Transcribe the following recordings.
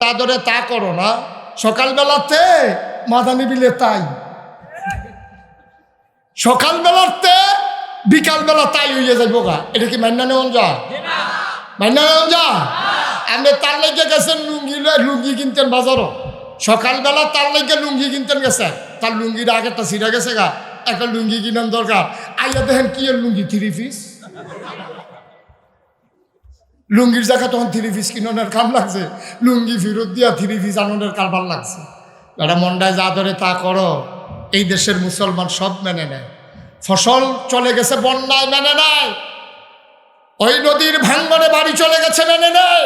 তাদরে তা করো না। সকালবেলাতে মাদানি বিলে তাই। সকালবেলাতে বিকালবেলা তাই হইয়া যাইব গা। এটা কি মান্না নেওয়া যা? মান্না নেওয়া যা? আপনি তার লেগে গেছেন লুঙ্গি লুঙ্গি কিনতেন বাজারও। সকালবেলা তার লেগে লুঙ্গি কিনতেন গেছে। তার লুঙ্গির আগেরটা ছিঁড়ে গেছে গা। একটা লুঙ্গি কিনার দরকার। আইয়া দেখেন কি লুঙ্গি থ্রি পিস লুঙ্গির জায়গা তখন থ্রি পিস কিনানোর কাম লাগছে। লুঙ্গি ফেরত দিয়া থ্রি পিস আনন্দের কারবার লাগছে। এটা মন্ডায় যা ধরে তা করো, এই দেশের মুসলমান সব মেনে নেয়। ফসল চলে গেছে, বন্যায় মেনে নেয়। ওই নদীর ভাঙ্গনে বাড়ি চলে গেছে, মেনে নেয়।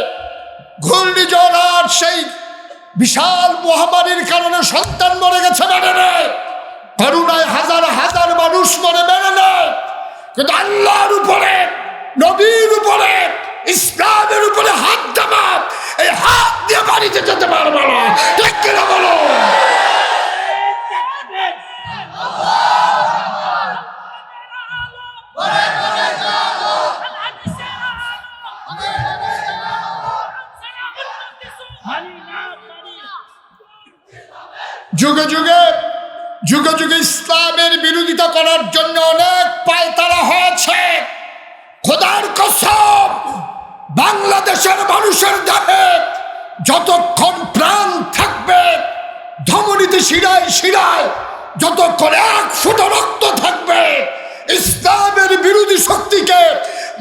ঘূর্ণিঝড় আর সেই বিশাল মহামারীর কারণে সন্তান মরে গেছে, মেনে নেয়। করুণায় হাজার হাজার মানুষ মরে, মেনে নেয়। কিন্তু আল্লাহর উপরে, নবীর উপরে ইসলামের উপরে হাত দেবা এই হাত দিয়ে বাড়িতে যেতে পারবে না ঠিক কিনা বলো? যুগে যুগে যুগে যুগে ইসলামের বিরোধিতা করার জন্য অনেক পায়তারা হয়েছে। খোদার কসম। বাংলাদেশের মানুষের দেহে যতক্ষণ প্রাণ থাকবে, ধমনীতে শিরায় শিরায়, যতক্ষণ এক ফুটো রক্ত থাকবে, ইসলামের বিরোধী শক্তিকে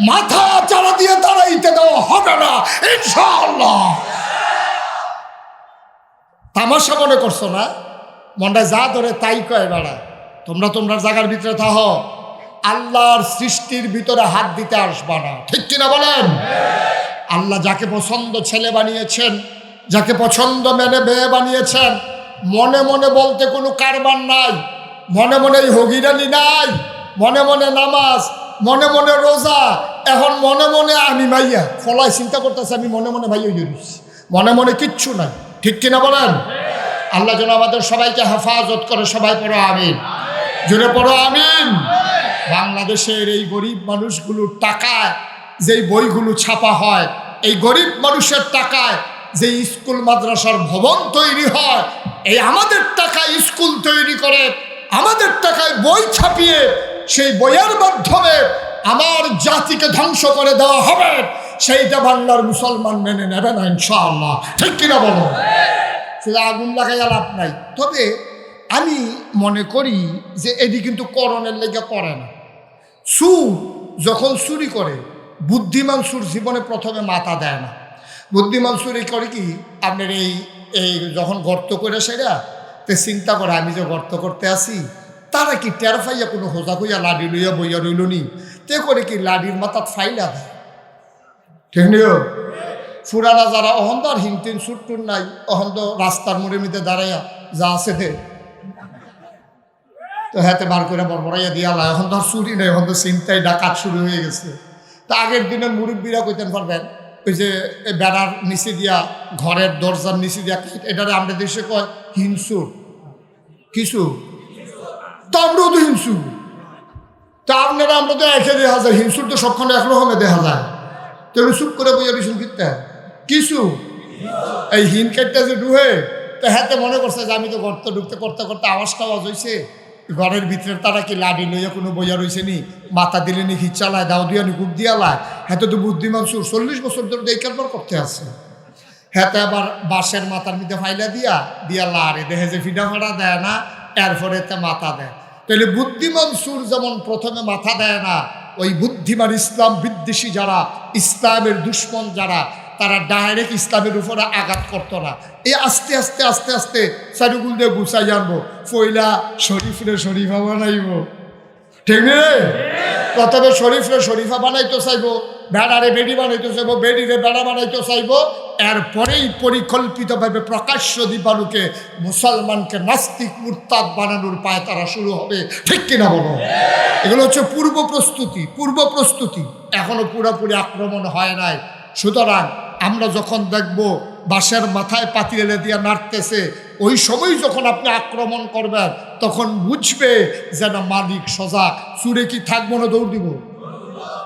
মাথা চালা দিয়ে দাঁড়াইতে দেওয়া হবে না, ইনশাআল্লাহ। তামাশা মনে করছ না? মনটা যা ধরে তাই কয় বেড়া। তোমরা তোমরা জায়গার ভিতরে থাহ। আল্লাহর সৃষ্টির ভিতরে হাত দিতে আসবা না। ঠিক কিনা বলেন? আল্লাহ যাকে পছন্দ ছেলে বানিয়েছেন, যাকে পছন্দ মেনে মেয়ে বানিয়েছেন, মনে মনে বলতে কোনো কারবার নাই, মনে মনে হগিরালি নাই, মনে মনে নামাজ, মনে মনে রোজা, এখন মনে মনে আমি মাইয়া, ফলায় চিন্তা করতেছে আমি মনে মনে ভাইয়া জড়িস মনে মনে কিচ্ছু নাই। ঠিক কিনা বলেন? আল্লাহ যেন আমাদের সবাইকে হেফাজত করে, সবাই পড়ো আমিন। জুড়ে পড়ো আমিন। বাংলাদেশের এই গরিব মানুষগুলোর টাকায় যেই বইগুলো ছাপা হয় এই গরিব মানুষের টাকায় যে স্কুল মাদ্রাসার ভবন তৈরি হয় এই আমাদের টাকায় স্কুল তৈরি করে আমাদের টাকায় বই ছাপিয়ে সেই বইয়ের মাধ্যমে আমার জাতিকে ধ্বংস করে দেওয়া হবে সেইটা বাংলার মুসলমান মেনে নেবে না ইনশাআল্লাহ। ঠিক কিনা বলো? শুধু আগুন লাগাইয়া লাভ নাই। তবে আমি মনে করি যে এটি কিন্তু করণের লেগে করে না। সুর যখন চুরি করে, বুদ্ধিমান সুর জীবনে প্রথমে মাথা দেয় না। বুদ্ধিমান চুরি করে কি? আপনার এই এই যখন গর্ত করে সেরা তে চিন্তা করে আমি যে গর্ত করতে আসি তারা কি টের ফাইয়া কোনো হোজা কইয়া লাডি লইয়া বইয়া রইল নি? তে করে কি লাডির মাথাত ফাইলা দেয়? ঠিক নিও ফুরানা যারা অহন তো আর হিমতিন সুট্টুর নাই অহন তো রাস্তার মোড়ে মিতে দাঁড়াইয়া যা আছে দে। তো হাতে বার করে বরবরাইয়া দিয়ালা এখন তো আর চুরি নেই, এখন তো চিন্তায় ডাকাত শুরু হয়ে গেছে। তা আগের দিনে মুরব্বীরা কইতেন, পারবেন? ওই যে বেড়ার নিচে দিয়া, ঘরের দরজার নিচে দিয়া, এটারে আমরা দেশে কয় হিংসুর কিছু তো আমরাও তো হিংসু। তা আপনারা, আমরা তো একে দেখা যায়। হিংসুর তো সবখানে একরকমে দেখা যায়। তো চুপ করে বইয়া বিশুন ফিরতে কিছু এই হিন কেটটা যে ডুহে। তো হাতে মনে করছে যে আমি তো গর্ত ঢুকতে করতে করতে আওয়াজটা আওয়াজ হয়েছে ঘরের ভিতরে তারা কি লাডি লইয়া কোনো বইয়া রয়েছে নি মাথা দিলে নি খিচালায় দাও দিয়া নি কুপ দিয়ালায় হাতে তো বুদ্ধিমান সুর চল্লিশ বছর ধরে এই কারবার করতে আছে। হাতে আবার বাঁশের মাথার মধ্যে ফাইলা দিয়া দিয়া লারে দেখে যে ফিডা ফাড়া দেয় না, এরপরে তে মাথা দেয়। তাহলে বুদ্ধিমান সুর যেমন প্রথমে মাথা দেয় না, ওই বুদ্ধিমান ইসলাম বিদ্বেষী যারা, ইসলামের দুশ্মন যারা তারা ডাইরেক্ট ইসলামের উপরে আঘাত করতো না। এই আস্তে আস্তে আস্তে আস্তে চারিগুল দিয়ে গুছাই আনব। ফইলা শরীফরে শরীফা বানাইব। ঠিক প্রথমে শরীফরে শরীফা বানাইতে চাইব বেড়ারে বেড়ি বানাইতে চাইব, বেড়িরে বেড়া বানাইতে চাইব। এরপরেই পরিকল্পিতভাবে প্রকাশ্য দীপালুকে মুসলমানকে নাস্তিক মুরতাদ বানানোর পায় তারা শুরু হবে। ঠিক কিনা বলো? এগুলো হচ্ছে পূর্ব প্রস্তুতি পূর্ব প্রস্তুতি। এখনও পুরোপুরি আক্রমণ হয় নাই। সুতরাং আমরা যখন দেখব বাঁশের মাথায় পাতিলে দিয়ে নাড়তেছে, ওই সময় যখন আপনি আক্রমণ করবেন, তখন বুঝবে যে না মালিক সজাগ চুরে কি থাকব না দৌড় দিব?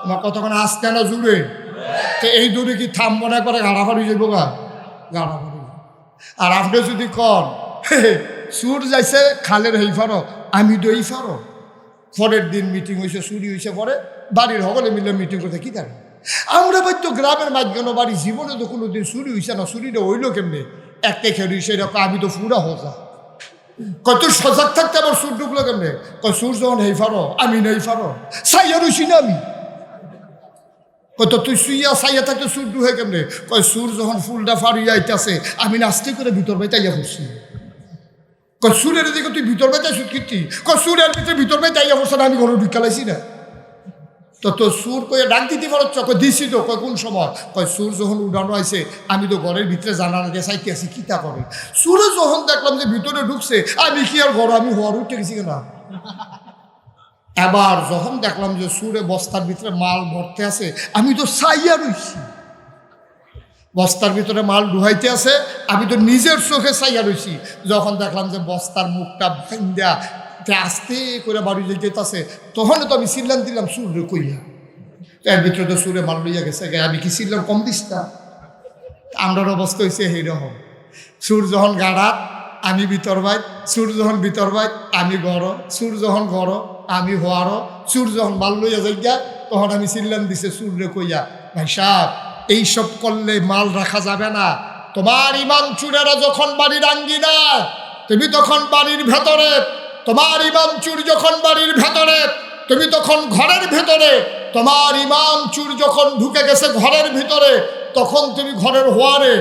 আমার কতক্ষণ আসতে না জুড়ে? তো এই দূরে কি থামবো না করে গাড়াফাড়ি যাব গা? গাড়াফাড়ি আর আপনি যদি কন সুর যাইছে খালের হই ফারো, আমি দই ফারো। পরের দিন মিটিং হয়েছে চুরি হয়েছে পরে, বাড়ির সকলে মিলে মিটিং করতে, কি জানি? আমরা বাই তো গ্রামের মাঝখানে বাড়ি, জীবনে তো কোনো দিন চুরি হয়েছে না, চুরিটা হইল কেমনে? একটা খেয়ে সেরকম আমি তো ফুরা হোসা কত সজাগ থাকতে আবার সুর ঢুকলো কেমনে? কয় সুর যখন হেই ফারো, আমি নেই ফারো। সাইয়া রইছি না আমি? কত তুই শুইয়া সাইয়া থাকতে সুর ডুহে কেমনে? কয় সুর যখন ফুলটা ফাড়িয়া আইতাছে, আমি নাস্তি করে ভিতর বাইতাইয়া করছি কয় সুরের দিকে তুই ভিতর বাইতাই সুর কিতি কয় সুরের ভিতরে ভিতর বাইতাইয়া করছে না, আমি ঘরে ঢুকালাইছি না। তো তো সুর কয়ে ডাক দিতে পারছ কয় দিছি তো কয় কোন সময়? কয় সুর যখন উড়ানো আছে আমি তো ঘরের ভিতরে জানালা দিয়ে চাইতে আছি কিতা করে? সুরে যখন দেখলাম যে ভিতরে ঢুকছে, আমি কি আর ঘর, আমি হওয়ার উঠে গেছি না এবার যখন দেখলাম যে সুরে বস্তার ভিতরে মাল ভরতে আছে, আমি তো সাইয়া রইছি। বস্তার ভিতরে মাল ডুহাইতে আছে, আমি তো নিজের চোখে সাইয়া রইছি। যখন দেখলাম যে বস্তার মুখটা ভাঙ্গা আস্তে করে বাড়ি যেতেছে তখন তো আমি সিল্লাম দিলাম সুরে কইয়া। এর ভিতরে তো সুরে মাল লইয়া গেছে আমি কি সিল্লাম কম দিস না? আমরার অবস্থা হয়েছে এইরকম সুর যখন গাড়াত আমি ভিতর বাইত সুর যখন ভিতর বাইত আমি গড় সুর যখন গড় আমি হওয়ার সুর যখন মাল লইয়া যাইয়া তখন আমি সিল্লাম দিছে সুরে কইয়া। ভাই সাহ এইসব করলে মাল রাখা যাবে না। তোমার ইমান চুরেরা যখন বাড়ির আঙ্গিনা তুমি তখন বাড়ির ভেতরে তোমার ইমাম চুর যখন বাড়ির ভেতরে, তুমি তখন ঘরের ভেতরে, তোমার ইমাম চুর যখন ঢুকে গেছে ঘরের ভিতরে, তখন তুমি ঘরের হওয়ারে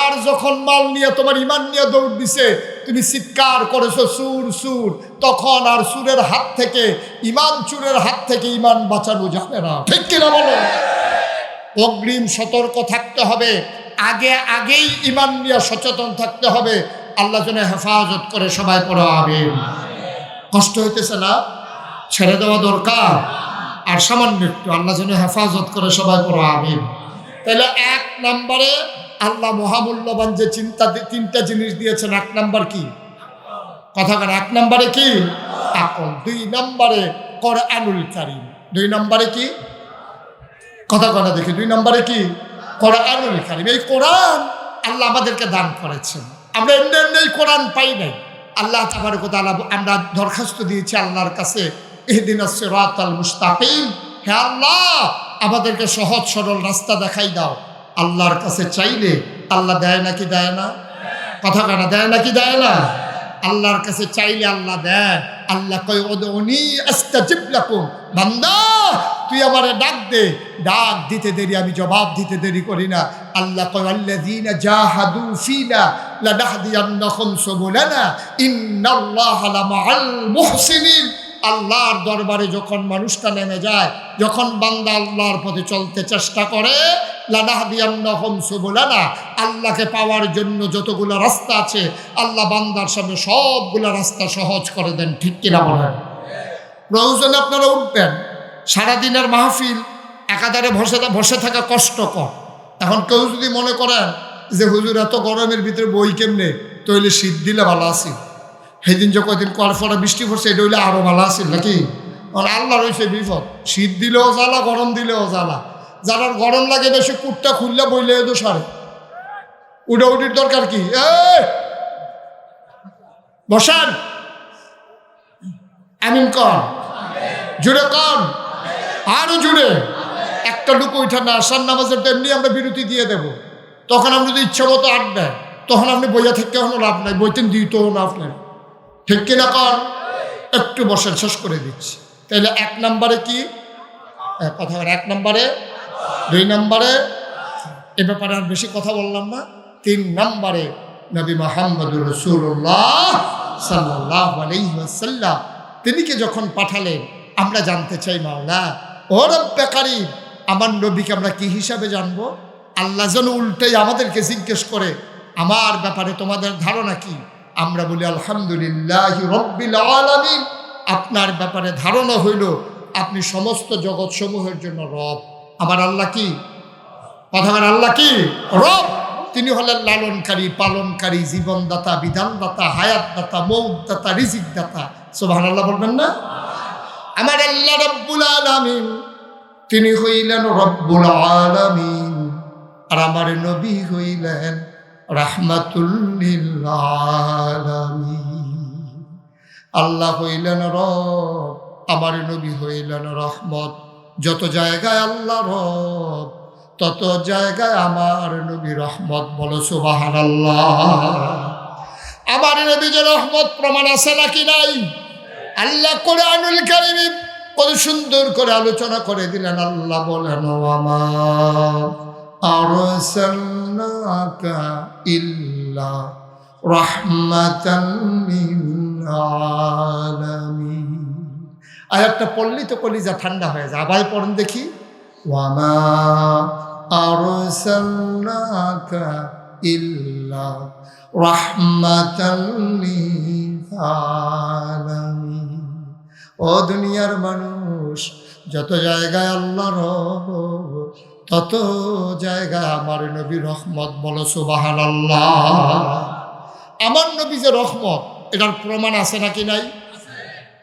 আর যখন মাল নিয়ে তোমার ইমান নিয়ে দৌড় দিছে, তুমি চিৎকার করেছ, সুর সুর। তখন আর সুরের হাত থেকে ইমান চুরের হাত থেকে ইমান বাঁচানো যাবে না। ঠিক কিনা বলো? অগ্রিম সতর্ক থাকতে হবে। আগে আগেই ইমান নিয়ে সচেতন থাকতে হবে। আল্লাহ যেন হেফাজত করে সবাই পড়া হবে কষ্ট হইতেছে না? ছেড়ে দেওয়া দরকার। আর সামান্য একটু, আল্লাহ যেন হেফাজত করে সবাই পড়া হবে তাহলে এক নম্বরে আল্লাহ মহামূল্যবান যে চিন্তা, তিনটা জিনিস দিয়েছেন, এক নাম্বার কি? কথা কেন এক নম্বরে কি? আকল। দুই নম্বরে করে আনুল কারিম। দুই নম্বরে কি? কথা কথা দেখি, দুই নম্বরে কি? কোরআনুল কারিম। এই কোরআন আল্লাহ আমাদেরকে দান করেছেন। আমরা এমনি এমনি কোরআন পাই নাই। আল্লাহ তাবারক ওয়া তাআলা আমরা দরখাস্ত দিয়েছি আল্লাহর কাছে, ইহদিন সিরাতাল মুস্তাকিম। হে আল্লাহ, আমাদেরকে সহজ সরল রাস্তা দেখাই দাও। আল্লাহর কাছে চাইলে আল্লাহ দেয় নাকি দেয় না? কথা কানা দেয় নাকি দেয় না? আল্লাহর কাছে চাইলে আল্লাহ দেয়। আল্লাহ কয় ওদনি লাকুম। বান্দা, তুই আমারে ডাক দে। ডাক দিতে দেরি, আমি জবাব দিতে দেরি করি না। আল্লাহ কয়, আল্লাযীনা জাহাদু ফিনা লানাহদিয়ান্নাহুম সুবুলানা। ইন্নাল্লাহা লামাআল মুহসিনিন। আল্লাহর দরবারে যখন মানুষটা নেমে যায়, যখন বান্দা আল্লাহর পথে চলতে চেষ্টা করে লানাহদিয়ান্নাহুম সুবুলানা। আল্লাহকে পাওয়ার জন্য যতগুলো রাস্তা আছে আল্লাহ বান্দার সামনে সবগুলো রাস্তা সহজ করে দেন ঠিক কিনা বলেন? প্রয়োজনে আপনারা উঠবেন সারাদিনের মাহফিল একাধারে বসে বসে থাকা কষ্টকর। এখন কেউ যদি মনে করেন যে হুজুর এত গরমের ভিতরে বই কেমনে? তৈলে শীত দিলে ভালো আছি। সেদিন যে কয়দিন কর ফরা বৃষ্টি পড়ছে এটা হইলে আরও ভালো আছিল নাকি? আল্লাহ রয়েছে বিপদ। শীত দিলেও জ্বালা গরম দিলেও জ্বালা। যারা গরম লাগে বেশি কুটটা খুললে বইলে তো সারে উডা উডির দরকার কি? বসান। আমিন কন। জুড়ে কন। আরও জুড়ে। একটা লুকো ওইটা না, আসার নামাজের এমনি আমরা বিরতি দিয়ে দেব। তখন আমরা যদি ইচ্ছা মতো আট আটবেন তখন আপনি বইয়া থেকে কোনো লাভ নাই বইতেন দিতেও লাভ নাই। ঠিক কিনা কন? একটু বসেন, শেষ করে দিচ্ছি। তাহলে এক নম্বরে কি? কথা এক নম্বরে দুই নম্বরে, এ ব্যাপারে আর বেশি কথা বললাম না। তিন নম্বরে, নবী মোহাম্মদুর রসুল্লাহ সাল্লাহ আলহিহাসাল্লাম তিনিকে যখন পাঠালেন, আমরা জানতে চাই মাওলা, ও রব্বাকারী আমার নবীকে আমরা কি হিসাবে জানব? আল্লাহ যেন উল্টেই আমাদেরকে জিজ্ঞেস করে, আমার ব্যাপারে তোমাদের ধারণা কি? আমরা বলি, আলহামদুলিল্লাহ আপনার ব্যাপারে ধারণা হইল, আপনি সমস্ত জগৎ সমূহের জন্য রব। আমার আল্লাহ কি? কথা বলেন আল্লাহ কি? রব। তিনি হলেন লালনকারী, পালনকারী, জীবনদাতা, বিধানদাতা, হায়াতদাতা মৌদাতা রিজিক দাতা সোভান আল্লাহ বলবেন না? আমার আল্লাহ রব্বুল আলামিন, তিনি হইলেন রব্বুল আলামিন, আর আমার নবী হইলেন রাহমাতুল্লিল আলামিন। আল্লাহ হইলেন রব, আমার নবী হইলেন রহমত। যত জায়গায় আল্লাহ রব, তত জায়গায় আমার নবী রহমত বলো সুবাহান আমার নবী যে রহমত প্রমাণ আছে নাকি নাই? আল্লাহ করে আনুল কারিমি কত সুন্দর করে আলোচনা করে দিলেন, আল্লাহ বলেন আমার, আরসালনাকা ইল্লা রাহমাতান লিল আয়াতটা পড়লি তো কলিজা ঠান্ডা হয়ে যায়। আবার পড়েন দেখি। ওয়ামা আরসালনাকা ও দুনিয়ার মানুষ, যত জায়গায় আল্লাহ তত জায়গায় আমার নবী রহমত বলো সুবাহান আল্লাহ আমার নবী যে রহমত, এটার প্রমাণ আছে নাকি নাই?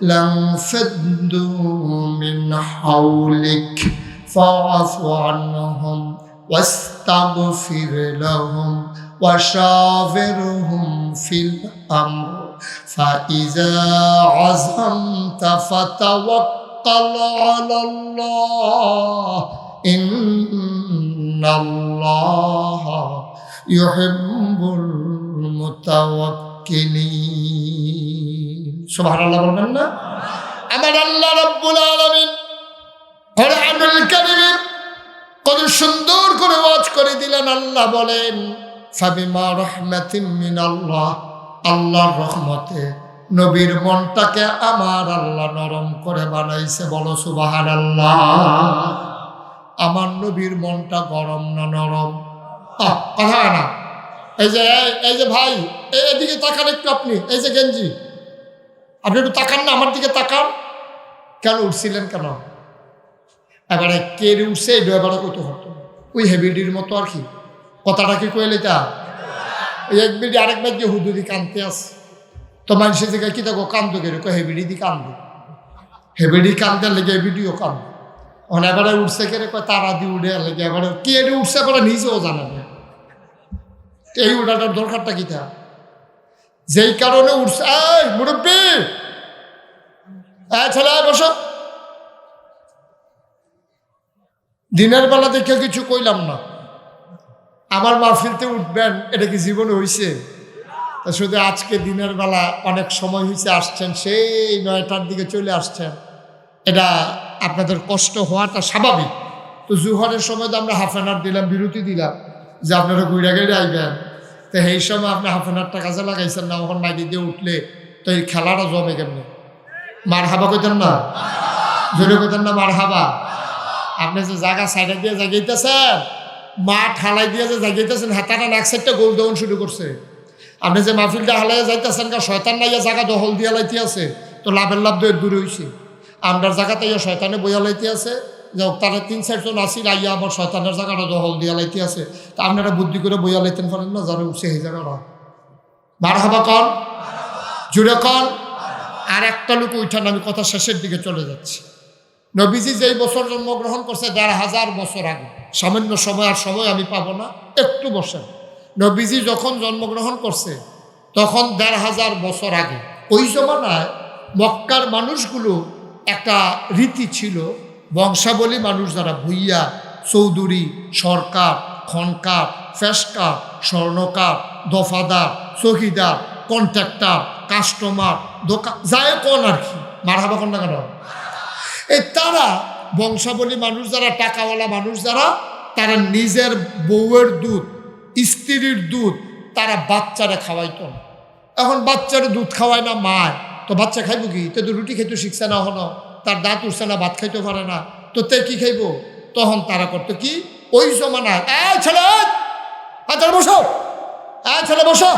لانفدوا من حولك فاعف عنهم واستغفر لهم وشاورهم في الأمر فإذا عزمت فتوكل على الله إن الله يحب المتوكلين সুভার আল্লাহ বলবেন না? আমার আল্লাহ রব্বুল আলমিন কোরআনুল কারিমে কত সুন্দর করে ওয়াজ করে দিলেন। আল্লাহ বলেন আল্লাহ আল্লাহর রহমতে নবীর মনটাকে আমার আল্লাহ নরম করে বানাইছে, বলো সুবাহান আল্লাহ আমার নবীর মনটা গরম না নরম? কথা না। এই যে এই যে ভাই এদিকে তাকান একটু আপনি। এই যে গেঞ্জি। আপনি একটু তাকান না, আমার দিকে তাকান। কেন উঠছিলেন কেন? এবারে কে উঠছে এটা এবারে কত হতো ওই হেভিডির মতো আর কি। কথাটা কি কইলে তা ওই এক বিডি আরেক বার দিয়ে হুদুদি কানতে আস তো মানুষের দিকে কি দেখো, কান্দো কে রেখো হেভিডি দি কান্দো। হেভিডি কানতে লেগে ভিডিও কান্দো। ওখানে এবারে উঠছে কে রে? কয়, তারা দিয়ে উঠে লেগে এবারে কি উঠছে? এবারে নিজেও জানে এই উঠাটার দরকারটা কি তা যেই কারণে উঠছে, এই মুরব্বী, এই ছেলে, বসো। দিনের বেলা দেখে কিছু কইলাম না। আমার মাহফিলতে উঠবেন, এটা কি জীবনে হয়েছে তা শুধু আজকে দিনের বেলা অনেক সময় হয়েছে আসছেন, সেই নয়টার দিকে চলে আসছেন। এটা আপনাদের কষ্ট হওয়াটা স্বাভাবিক। তো জুহরের সময় তো আমরা হাফ অ্যান আওয়ার দিলাম, বিরতি দিলাম, যে আপনারা গুইরা গাইড়ে আইবেন। তো সেই সময় আপনি হাফ আওয়ারটা কাজে লাগাইছেন না, ওখানে নাইটি দিয়ে উঠলে তো এই খেলাটা জমে কেমনি? মার হাবা কইতেন না? জোরে কইতেন না মার হাবা আপনি যে জায়গা সাইডে দিয়ে জাগাইতেছেন মাঠ হালাই দিয়ে যে জাগাইতেছেন হাতাটা এক সাইডটা গোল দেওয়ান শুরু করছে। আপনি যে মাহফিলটা হালাই যাইতেছেন কা শয়তান নাইয়া জায়গা দখল দিয়া লাইতে আছে, তো লাভের লাভ দূরে হয়েছে আমরার জায়গাতে শয়তানে বইয়া লাইতে আছে যে তারা তিন, চারজন আসিল আইয়া আমার শয়তানের জায়গাটা দখল দিয়া লাইতে আছে। তা আপনারা বুদ্ধি করে বইয়া লাইতেন পারেন না, যারা উঠছে সেই জায়গাটা বার হবা কন জুড়ে কন আর একটা লোক উঠান, আমি কথা শেষের দিকে চলে যাচ্ছি। নবীজি যেই বছর জন্মগ্রহণ করছে, দেড় হাজার বছর আগে। সামান্য সময় আর সময় আমি পাবো না, একটু বসেন। নবীজি যখন জন্মগ্রহণ করছে, তখন দেড় হাজার বছর আগে। ওই জমানায় মক্কার মানুষগুলো একটা রীতি ছিল বংশাবলী মানুষ যারা ভুইয়া, চৌধুরী, সরকার, খনকার ফেসকার স্বর্ণকার, দফাদার চকিদার কন্ট্রাক্টার, কাস্টমার দোকান যায় কোন আর কি মারহাবা কোন না কেন? এই তারা বংশাবলী মানুষ যারা, টাকাওয়ালা মানুষ যারা, তারা নিজের বউয়ের দুধ, স্ত্রীর দুধ তারা বাচ্চারা খাওয়াইত। এখন বাচ্চারা দুধ খাওয়ায় না মায়, তো বাচ্চা খাইব কি? তো রুটি খেতে শিখছে না হনো তার দাঁত উঠছে না, ভাত খাইতে পারে না, তো তে কি খাইব? তখন তারা করতো কি? ওই জমানায়, এ ছেলে বসো ছেলে বসো।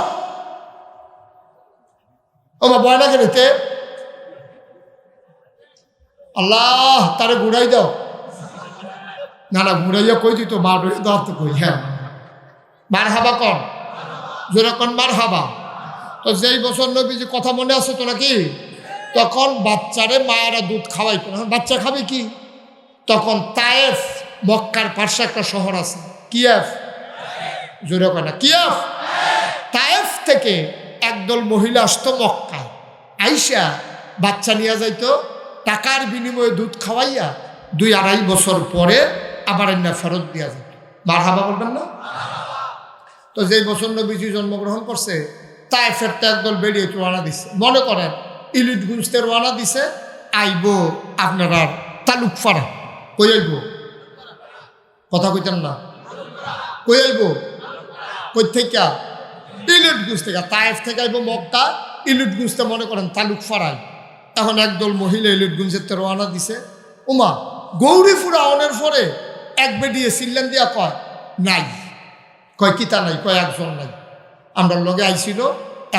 ও মা বয় না খেতে আল্লাহ, তারে ঘুরাই দাও। না না, ঘুরাইয়া কই দিত? মা ডরে দাও তো কই হ্যাঁ। মার হাবা কর যেরকম মার হাবা তো যেই বছর নবীজি কথা মনে আছে তো নাকি? তখন বাচ্চারে মায়েরা দুধ খাওয়াইতো না। বাচ্চা খাবে কি? তখন তায়েফ মক্কার পাশে একটা শহর আছে। কিয়েফ? জোরে না। কিয়েফ? তায়েফ থেকে একদল মহিলা আসতো মক্কা আইসা বাচ্চা নিয়ে যাইতো, টাকার বিনিময়ে দুধ খাওয়াইয়া দুই আড়াই বছর পরে আবার এনে ফেরত দিয়া যেত মার হাবা বলবেন না? তো যেই বছর নবীজি জন্মগ্রহণ করছে তাই ফেরতে একদল বেরিয়ে রোয়ানা দিচ্ছে মনে করেন ইলিট গুঞ্জতে রোয়ানা দিছে, আইব আপনারা তালুক ফাড়া কই আইব? কথা কইতেন না। কই আইব? কই থেকে ইলিট গুঞ্জ থেকে। তাইফ থেকে আইব মক্কা ইলিট গুঞ্জতে মনে করেন তালুক ফাড়াই এখন একদল মহিলা ইলিট গুঞ্জের রোয়ানা দিছে। উমা, গৌরী ফুরা অনের পরে এক বেডিয়ে সিল্লেন দিয়া কয়, নাই। কয়, কিতা নাই? কয়, একজন নাই। আমরা লগে আইছিল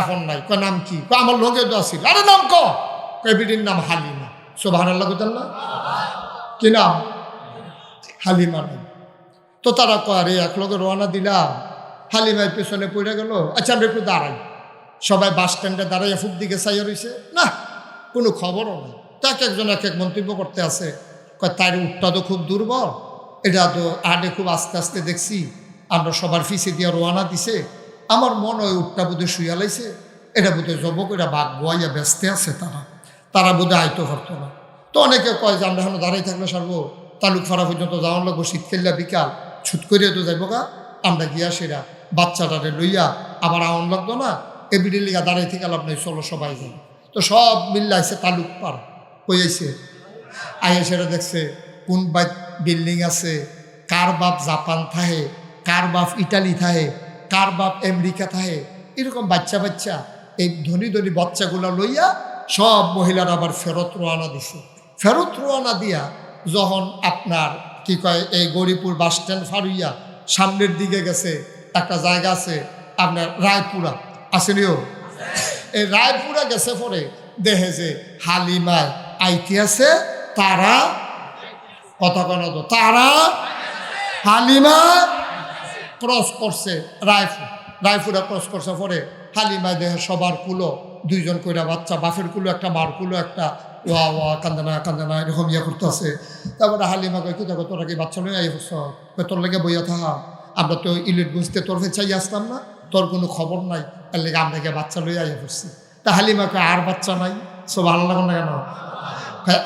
এখন নাই, কয়, নাম কি? কয়, আমার লগে তো আসিল আরে, নাম ক? বিটির নাম হালিমা। সোভান আল্লাহ কইতেন না কি নাম? হালিমা নাই। তো তারা কয়, আরে, এক লগে রওনা দিলাম। হালিমার পেছনে পড়ে গেল। আচ্ছা আমরা একটু দাঁড়াই। সবাই বাস স্ট্যান্ডে দাঁড়াইয়া ফুক দিকে চাইয়া রয়েছে না, কোনো খবরও নেই। তো এক একজন এক এক মন্তব্য করতে আছে। কয় তার উঠটা তো খুব দুর্বল। এটা তো আডে খুব আস্তে আস্তে দেখছি। আমরা সবার ফিসে দিয়ে রোয়ানা দিছে। আমার মনে হয় উঠটা বোধে শুয়া লাইছে। এটা বোধহয় জবক এটা বাঘ গোয়াইয়া ব্যস্ত আছে তারা। তারা বোধহয় আইতো পারতো না। তো অনেকে কয় যে, আমরা দাঁড়াই থাকলে সারবো। তালুক ফাড়া পর্যন্ত যাওয়ার লাগবো শীত খেললা বিকাল। ছুট করিয়া তো যাইব গা। আমরা গিয়া সেরা বাচ্চাটারে লইয়া আবার আউন লাগতো না। এবিডি লিগা দাঁড়াই থেকে লাভ নেই, চলো সবাই যাই। তো সব মিল্লাইছে তালুক পার কইয়াছে আইয়া সেটা দেখছে, কোন বাইক বিল্ডিং আছে, কার বাপ জাপান থাহে, কার বাপ ইটালি থাহে কার বাপ আমেরিকা থাহে এরকম বাচ্চা বাচ্চা, এই ধনী ধনী বাচ্চাগুলো লইয়া সব মহিলারা আবার ফেরত রোয়ানা দিছে। ফেরত রোয়ানা দিয়া যখন আপনার, কি কয়, এই গরিপুর বাস স্ট্যান্ড ফারুইয়া সামনের দিকে গেছে, একটা জায়গা আছে, আপনার রায়পুরা। আসেনিও এই রায়পুরা গেছে পরে দেখে যে হালিমায় আইতি আছে, তারা, কথা কেন তো, তারা হালিমা ক্রস করছে রায়পুর রায়পুরা ক্রস করছে পরে হালিমা দেহে সবার কুলো, দুইজন কইরা বাচ্চা, বাফের কুলো একটা, মার কুলো একটা, ওয়া ওয়া কান্দনা কান্দনা এরকম ইয়ে করতেছে। তারপরে হালিমা কয়, কি দেখো, তোরা কি বাচ্চা লই আই বস তোর লেগে বইয়া থাহা আমরা তো ইলিট বুঝতে তোর চাই আসতাম না। তোর কোনো খবর নাই। তার লেগে আমরা গিয়ে বাচ্চা লই আইয়া পড়ছি। তা হালিমা কয়, আর বাচ্চা নাই? সব ভালো লাগে না কেন?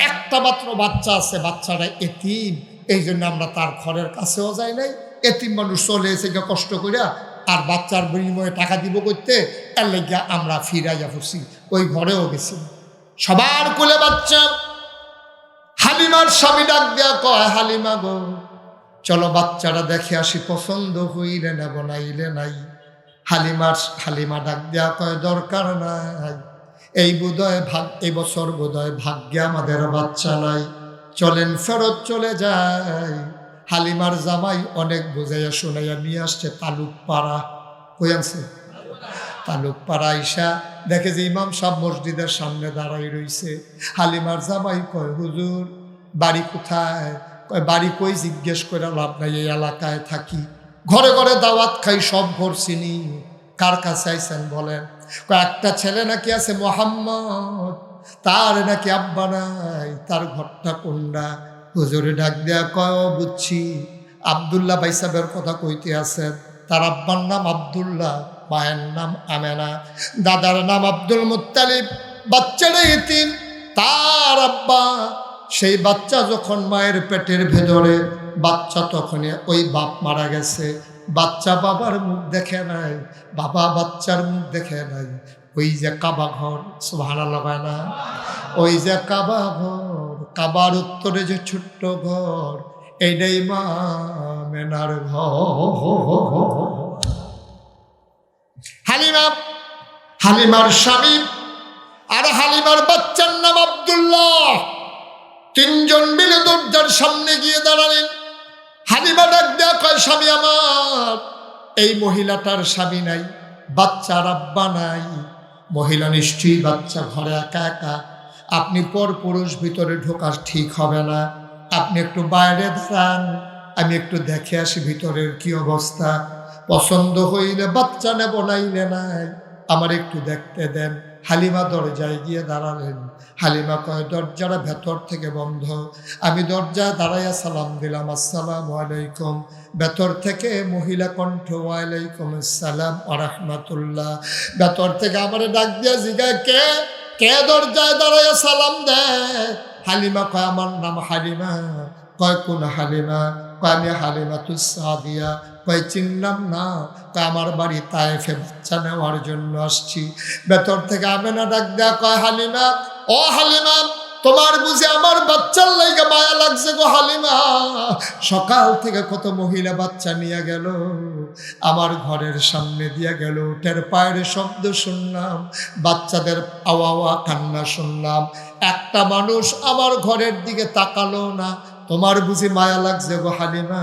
একটা মাত্র বাচ্চা আছে, বাচ্চাটা এতিম। এই জন্য আমরা তার ঘরের কাছেও যাই নাই এতিম মানুষ চলে এসে কষ্ট করিয়া আর বাচ্চার বিনিময়ে টাকা দিব করতে এর লেগে আমরা ফিরাইয়া পড়ছি, ওই ঘরেও গেছি। সবার কোলে বাচ্চা। হালিমার স্বামী ডাক দেয়া কয়, হালিমা গো, চলো বাচ্চারা দেখে আসি, পছন্দ হইলে নেব নাইলে নাই। হালিমার, হালিমা ডাক দেয়া কয়, দরকার নাই। এই বোধয় ভাগ, এই বছর বোধয় ভাগ্যে আমাদের বাচ্চা নাই। চলেন ফেরত চলে যায় হালিমার জামাই অনেক বোঝাইয়া শোনাইয়া নিয়ে আসছে তালুক পাড়া কই আনছে? তালুক পাড়া আইসা দেখে যে ইমাম সাহেব মসজিদের সামনে দাঁড়াই রইছে। হালিমার জামাই কয়, হুজুর, বাড়ি কোথায়? বাড়ি কই? জিজ্ঞেস করে লাভ নাই, এই এলাকায় থাকি। ঘরে ঘরে দাওয়াত খাই, সব ঘর চিনি। কার কাছে আইসেন বলেন? একটা ছেলে নাকি আছে মোহাম্মদ, তার নাকি আব্বা নাই, তার ঘরটা কোনটা হুজুরে ডাক দেয়া কয় বুঝছি, আবদুল্লাহ বাইসাবের কথা কইতে আছেন। তার আব্বার নাম আবদুল্লাহ, মায়ের নাম আমেনা, দাদার নাম আব্দুল মুত্তালিব বাচ্চাটা এতিম তার আব্বা, সেই বাচ্চা যখন মায়ের পেটের ভেতরে, বাচ্চা তখনই ওই বাপ মারা গেছে। বাচ্চা বাবার মুখ দেখে নাই, বাবা বাচ্চার মুখ দেখে নাই। ওই যে কাবা ঘর ভাড়া লাগায় না? ওই যে কাবা ঘর কাবার উত্তরে যে ছোট্ট ঘর, এইটাই মা মেনার হালিমা, হালিমার স্বামী আর হালিমার বাচ্চার নাম আব্দুল্লাহ। তিনজন মিলে দরজার সামনে গিয়ে দাঁড়ালেন। হালিমা ডাক দেয়া কয়, স্বামী আমার, এই মহিলাটার স্বামী নাই, বাচ্চার আব্বা নাই। মহিলা নিশ্চয়ই বাচ্চা ঘরে একা একা আপনি পর পুরুষ ভিতরে ঢোকা ঠিক হবে না। আপনি একটু বাইরে দাঁড়ান আমি একটু দেখে আসি ভিতরের কি অবস্থা। পছন্দ হইলে বাচ্চা নেব নাইলে নাই। আমার একটু দেখতে দেন। হালিমা দরজায় গিয়ে দাঁড়ালেন। হালিমা কয়, দরজাটা ভেতর থেকে বন্ধ। আমি দরজা দাঁড়াইয়া সালাম দিলাম, আসসালাম আলাইকুম। ভেতর থেকে মহিলা কণ্ঠ, ওয়ালাইকুম আসসালাম আরহামাতুল্লাহ ভেতর থেকে আমার ডাক দিয়া জিগায়, কে? কে দরজায় দাঁড়াইয়া সালাম দেয়? হালিমা কয়, আমার নাম হালিমা। কয়, কোন হালিমা? কয়, আমি হালিমা তুসাদিয়া কয়, চিনলাম না। কয়, আমার বাড়ি তায়েফে বাচ্চা নেওয়ার জন্য আসছি। ভেতর থেকে আমেনা ডাক দেয়া কয়, হালিমা, ও হালিমা তোমার বুঝে আমার বাচ্চার লাইগে মায়া লাগছে গো হালিমা। সকাল থেকে কত মহিলা বাচ্চা নিয়ে গেল, আমার ঘরের সামনে দিয়ে গেল টের পায়ের শব্দ শুনলাম, বাচ্চাদের আওয়া কান্না শুনলাম। একটা মানুষ আমার ঘরের দিকে তাকালো না, তোমার বুঝি মায়া লাগছে গো হালিমা।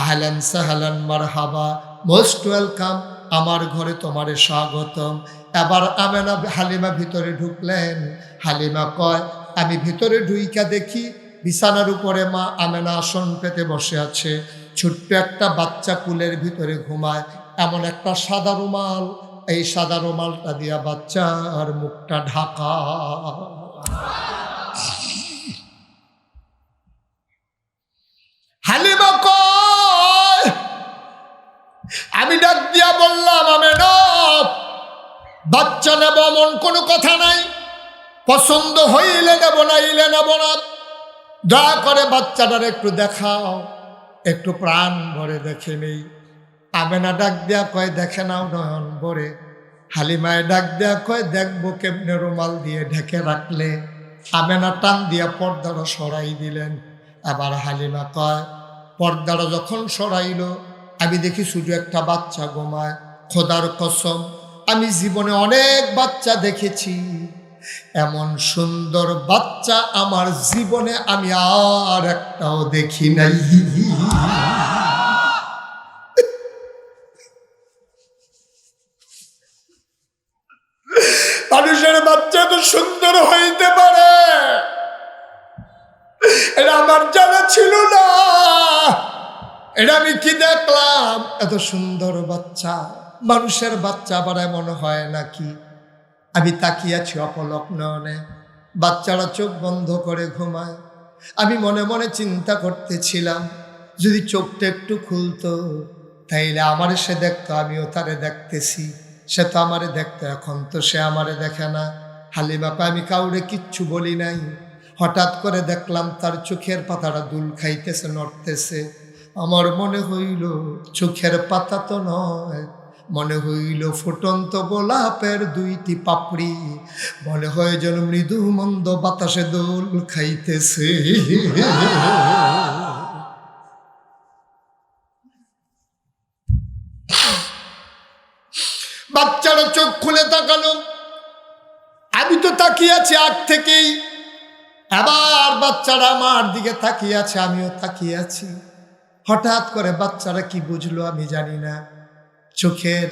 আহলান সাহালান মার হাবা মোস্ট ওয়েলকাম, আমার ঘরে তোমারে স্বাগতম। এবার আমেনা হালিমা ভিতরে ঢুকলেন। হালিমা কয় আমি ভিতরে ঢুইকা দেখি বিছানার উপরে মা আমেনা আসন পেতে বসে আছে। ছোট্ট একটা বাচ্চা কুলের ভিতরে ঘুমায়। এমন একটা সাদা রুমাল। এই সাদা রুমালটা দিয়া বাচ্চার মুখটা ঢাকা। হালিমা আমি ডাক দিয়া বললাম আমি বাচ্চা নেব এমন কোনো কথা নাই। পছন্দ হইলে নেব না ইলে নেব না। দয়া করে বাচ্চাটার একটু দেখাও, একটু প্রাণ ভরে দেখে নেই। আমেনা ডাক দেয়া কয়, দেখে নাও নয়ন ভরে। হালিমায় ডাক দেয়া কয়, দেখব কেমনে রুমাল দিয়ে ঢেকে রাখলে। আমেনা টান দিয়া পর্দাটা সরাই দিলেন। আবার হালিমা কয়, পর্দাটা যখন সরাইল, আমি দেখি শুধু একটা বাচ্চা ঘুমায়। খোদার কসম, আমি জীবনে অনেক বাচ্চা দেখেছি। এমন সুন্দর বাচ্চা আমার জীবনে আমি আর একটাও দেখি নাই। মানুষের বাচ্চা তো সুন্দর হইতে পারে। এটা আমার জানা ছিল না। এটা আমি কি দেখলাম? এত সুন্দর বাচ্চা। মানুষের বাচ্চা আবার এমন হয় নাকি? আমি তাকিয়াছি অপলক নয়নে বাচ্চারা চোখ বন্ধ করে ঘুমায়। আমি মনে মনে চিন্তা করতেছিলাম, যদি চোখটা একটু খুলতো, তাইলে আমার সে দেখতো, আমিও তারে দেখতেছি। সে তো আমারে দেখতো, এখন তো সে আমারে দেখে না। হালিমাকে আমি কাউরে কিচ্ছু বলি নাই। হঠাৎ করে দেখলাম তার চোখের পাতাটা দুল খাইতেছে, নড়তেছে। আমার মনে হইল, চোখের পাতা তো নয় মনে হইল ফুটন্ত গোলাপের দুইটি পাপড়ি। মনে হয় যেন মৃদু মন্দ বাতাসে দোল খাইতেছে। বাচ্চারা চোখ খুলে তাকালো। আমি তো তাকিয়ে আছি আগ থেকেই। আবার বাচ্চারা আমার দিকে তাকিয়ে আছে, আমিও তাকিয়ে আছি। হঠাৎ করে বাচ্চারা কি বুঝলো আমি জানি না। চোখের